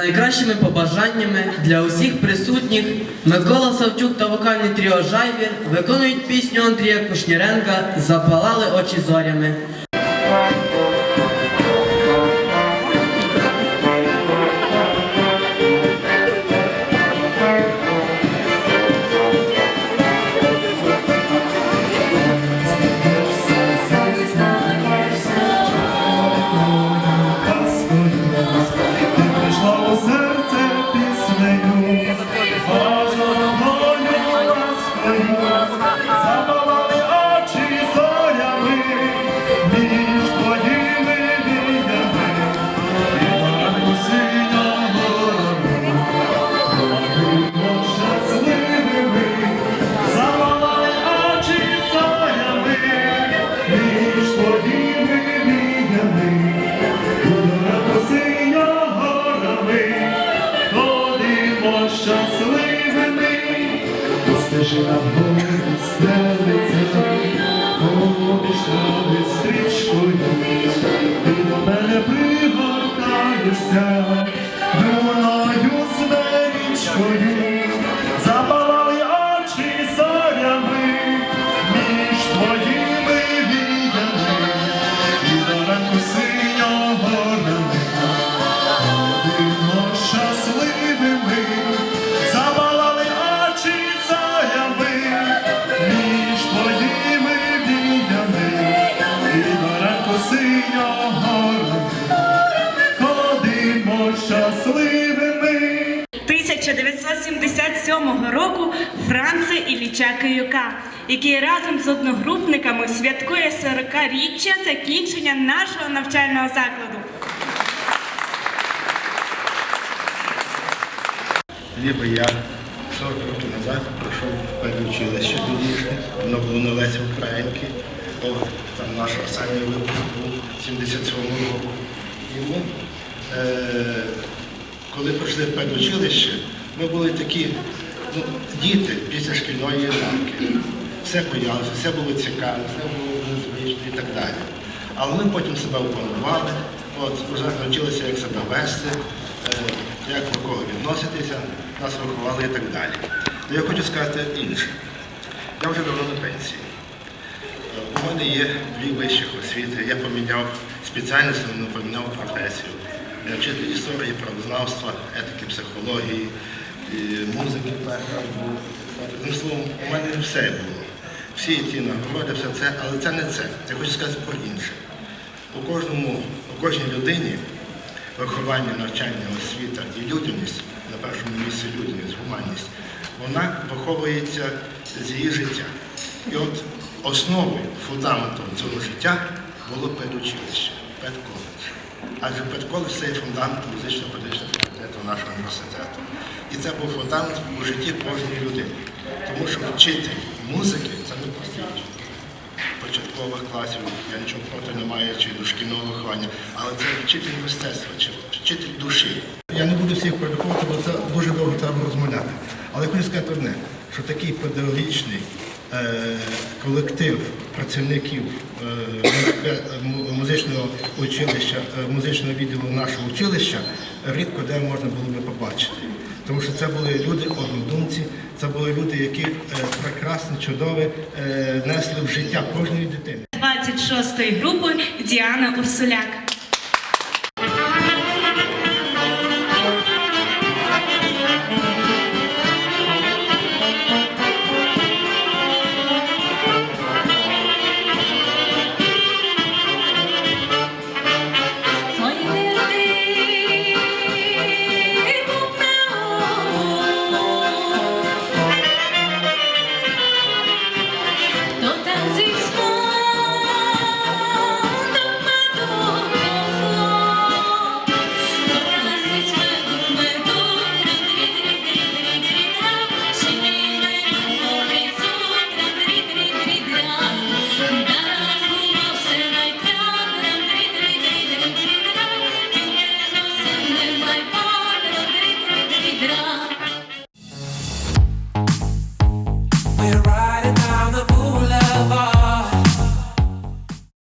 найкращими побажаннями для усіх присутніх Микола Савчук та вокальний тріо Жайвір виконують пісню Андрія Кушніренка Запалали очі зорями. Krishna, Hare синього ходимо щасливими. 1977 року Франца Ілліча Киюка, який разом з одногрупниками святкує 40-річчя закінчення нашого навчального закладу. Ніби я 40 років назад пройшов в педучилище тодішнє, воно було на Лесі Українки. От, там наш останній випуск був 77 року. І ми, е, коли прийшли в педучилище, ми були такі ну, діти після шкільної ранки. Все боялися, все було цікаво, все було незвично і так далі. Але ми потім себе опанували, от, вже навчилися, як себе вести, е, як до кого відноситися, нас виховали і так далі. Ну, я хочу сказати інше. Я вже давно на пенсії. Е, У мене є дві вищих освіти. Я поміняв спеціальність, але не поміняв професію. Я вчитель історії, правознавства, етики, психології, музики. Одним словом, у мене все було. Всі ті нагороди, все це, але це не це. Я хочу сказати про інше. У кожному, у кожній людині виховання, навчання, освіта і людяність, на першому місці людяність, гуманність, вона виховується з її життя. І от основою, фундаментом цього життя було педучилище, педколедж. Адже педколедж це є фундамент музично-педагогічного факультету нашого університету. І це був фундамент у житті кожної людини. Тому що вчитель музики це не вчитель початкових класів, я нічого проти не маю, чи дошкільного виховання, але це вчитель мистецтва, чи вчитель душі. Я не буду всіх перераховувати, бо це дуже довго треба розмовляти. Але хочу сказати одне, що такий педагогічний колектив працівників е, музичного училища, е, музичного відділу нашого училища рідко де можна було би побачити. Тому що це були люди однодумці, це були люди, які е, прекрасне, чудове е, несли в життя кожної дитини. 26-ї групи Діана Урсуляк.